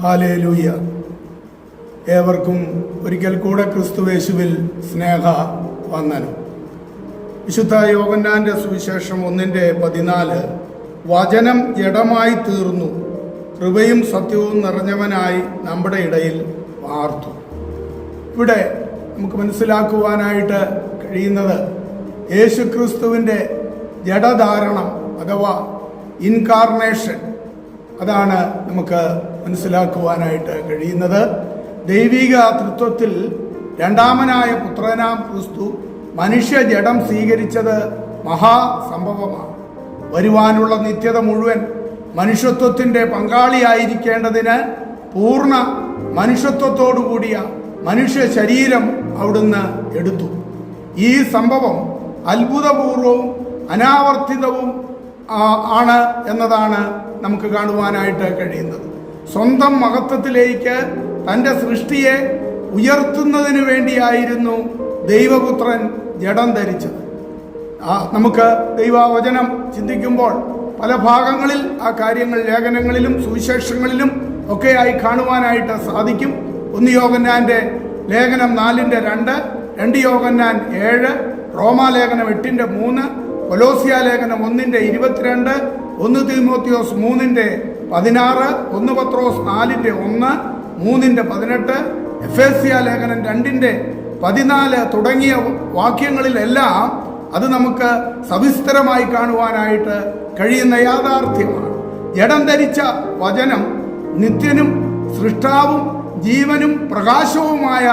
Hallelujah. ഏവർക്കും ഒരിക്കൽ കൂടെ ക്രിസ്തുവേശുവിൽ സ്നേഹ വന്ദനം. വിശുദ്ധ യോഗന്നാന്റെ സുവിശേഷം ഒന്നിന്റെ പതിനാല്. വചനം ജഡമായി തീർന്നു. കൃപയും സത്യവും നിറഞ്ഞവനായി നമ്മുടെ ഇടയിൽ വാർത്തു ഇവിടെ നമുക്ക് മനസ്സിലാക്കുവാനായിട്ട് കഴിയുന്നത് യേശു ക്രിസ്തുവിന്റെ ജഡധാരണം അഥവാ ഇൻകാർണേഷൻ അതാണ് നമുക്ക് മനസ്സിലാക്കുവാനായിട്ട് കഴിയുന്നത്. ദൈവിക തൃത്വത്തിൽ രണ്ടാമനായ പുത്രനാം ക്രിസ്തു മനുഷ്യ ജഡം സ്വീകരിച്ചത് മഹാസംഭവമാണ്. വരുവാനുള്ള നിത്യത മുഴുവൻ മനുഷ്യത്വത്തിന്റെ പങ്കാളിയായിരിക്കേണ്ടതിന് പൂർണ മനുഷ്യത്വത്തോടു കൂടിയ മനുഷ്യ ശരീരം അവിടുന്ന് എടുത്തു. ഈ സംഭവം അത്ഭുതപൂർവവും അനാവർത്തിതവും ആണ് എന്നതാണ് നമുക്ക് കാണുവാനായിട്ട് കഴിയുന്നത്. സ്വന്തം മഹത്വത്തിലേക്ക് തന്റെ സൃഷ്ടിയെ ഉയർത്തുന്നതിന് വേണ്ടിയായിരുന്നു ദൈവപുത്രൻ ജഡം ധരിച്ചത്. നമുക്ക് ദൈവവചനം ചിന്തിക്കുമ്പോൾ പല ഭാഗങ്ങളിൽ ആ കാര്യങ്ങൾ ലേഖനങ്ങളിലും സുവിശേഷങ്ങളിലും ഒക്കെയായി കാണുവാനായിട്ട് സാധിക്കും. ഒന്ന് യോഗന്നാന്റെ ലേഖനം നാലിന്റെ രണ്ട് രണ്ട് യോഗന്നാൻ ഏഴ് റോമാലേഖനം എട്ടിന്റെ മൂന്ന് കൊലോസിയ ലേഖനം ഒന്നിന്റെ ഇരുപത്തിരണ്ട് ഒന്ന് തീമോത്തിയോസ് മൂന്നിന്റെ പതിനാറ് ഒന്ന് പത്രോസ് നാലിന്റെ ഒന്ന് മൂന്നിന്റെ പതിനെട്ട് എഫ് എസ് സിയ ലേഖനം രണ്ടിന്റെ പതിനാല് തുടങ്ങിയ വാക്യങ്ങളിലെല്ലാം അത് നമുക്ക് സവിസ്തരമായി കാണുവാനായിട്ട് കഴിയുന്ന യാഥാർത്ഥ്യമാണ്. ജഡം ധരിച്ച വചനം നിത്യനും സൃഷ്ടാവും ജീവനും പ്രകാശവുമായ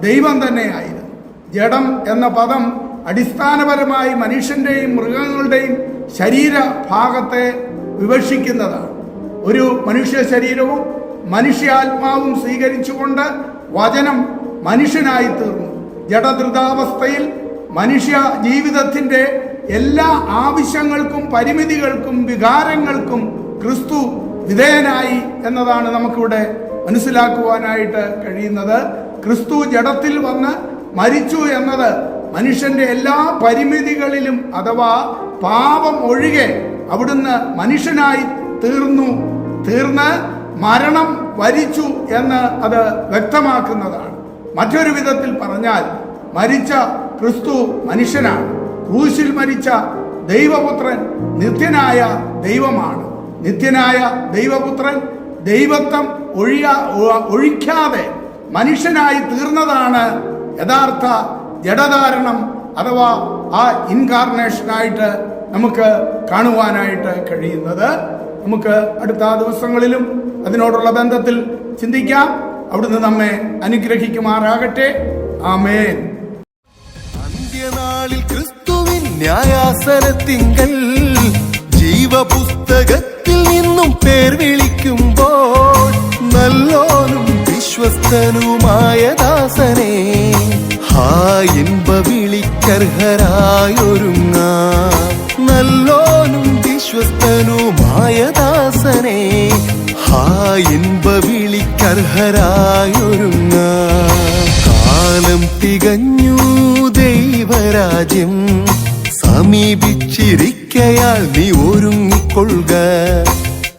ദൈവം തന്നെയായിരുന്നു. ജഡം എന്ന പദം അടിസ്ഥാനപരമായി മനുഷ്യന്റെയും മൃഗങ്ങളുടെയും ശരീര ഭാഗത്തെ വിവക്ഷിക്കുന്നതാണ്. ഒരു മനുഷ്യ ശരീരവും മനുഷ്യാത്മാവും സ്വീകരിച്ചുകൊണ്ട് വചനം മനുഷ്യനായി തീർന്നു. ജഡധൃതാവസ്ഥയിൽ മനുഷ്യ ജീവിതത്തിന്റെ എല്ലാ ആവശ്യങ്ങൾക്കും പരിമിതികൾക്കും വികാരങ്ങൾക്കും ക്രിസ്തു വിധേയനായി എന്നതാണ് നമുക്കിവിടെ മനസ്സിലാക്കുവാനായിട്ട് കഴിയുന്നത്. ക്രിസ്തു ജഡത്തിൽ വന്ന് മരിച്ചു എന്നത് മനുഷ്യന്റെ എല്ലാ പരിമിതികളിലും അഥവാ പാപം ഒഴികെ അവിടുന്ന് മനുഷ്യനായി തീർന്നു തീർന്ന് മരണം വരിച്ചു എന്ന് അത് വ്യക്തമാക്കുന്നതാണ്. മറ്റൊരു വിധത്തിൽ പറഞ്ഞാൽ മരിച്ച ക്രിസ്തു മനുഷ്യനാണ്. ക്രൂശിൽ മരിച്ച ദൈവപുത്രൻ നിത്യനായ ദൈവമാണ്. നിത്യനായ ദൈവപുത്രൻ ദൈവത്വം ഒഴിയാ ഒഴിക്കാതെ മനുഷ്യനായി തീർന്നതാണ് യഥാർത്ഥ ജഡധാരണം അഥവാ ആ ഇൻകാർണേഷനായിട്ട് നമുക്ക് കാണുവാനായിട്ട് കഴിയുന്നത്. നമുക്ക് അടുത്ത ദിവസങ്ങളിലും അതിനോടുള്ള ബന്ധത്തിൽ ചിന്തിക്കാം. അവിടുന്ന് നമ്മെ അനുഗ്രഹിക്കുമാറാകട്ടെ. ആമേൻ. അന്ത്യനാളിൽ ക്രിസ്തുവിൻ ന്യായാസനത്തിങ്കൽ ജീവപുസ്തകത്തിൽ നിന്നും പേർ വിളിക്കുമ്പോൾ നല്ലോനും വിശ്വസ്തനുമായ ദാസനെ വിളിക്കർഹരായൊരുങ്ങ നല്ലോനും വിശ്വസ്തനുമായ ദാസനെ ഹാ ഇൻപ വിളിക്കർഹരായൊരുങ്ങ. കാലം തികഞ്ഞു ദൈവരാജ്യം സമീപിച്ചിരിക്കയാൽ നീ ഒരുങ്ങിക്കൊള്ളുക.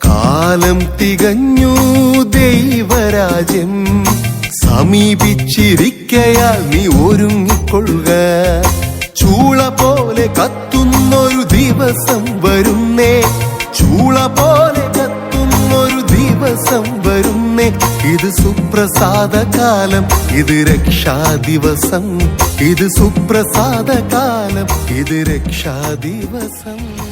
കാലം തികഞ്ഞു ദൈവരാജ്യം സമീപിച്ചിരിക്കയാൽ നീ ഒരുങ്ങിക്കൊള്ളുക. ചൂള പോലെ കത്തുന്നൊരു ദിവസം വരുന്നേ. ചൂള പോലെ കത്തുന്നൊരു ദിവസം വരുന്നേ. ഇത് സുപ്രസാദ കാലം ഇത് രക്ഷാ ദിവസം ഇത് സുപ്രസാദ കാലം ഇത് രക്ഷാ ദിവസം